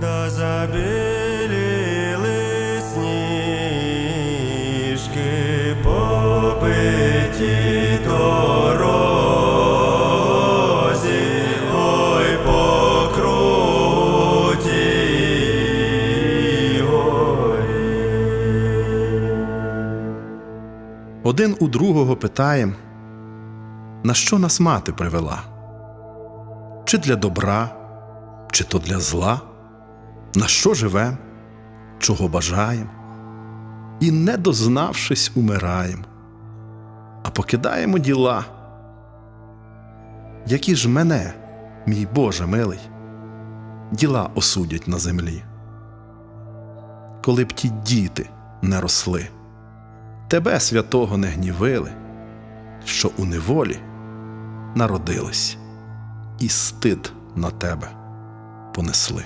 да забіліли сніжки побиті дорозі, ой по крутій горі. Один у другого питаєм, на що нас мати привела? Чи для добра, чи то для зла? На що живем, чого бажаєм? І, не дознавшись, умираєм, а покидаємо діла. Які ж мене, мій Боже милий, діла осудять на землі? Коли б ті діти не росли тебе святого не гнівили, що у неволі народились, і стид на тебе понесли.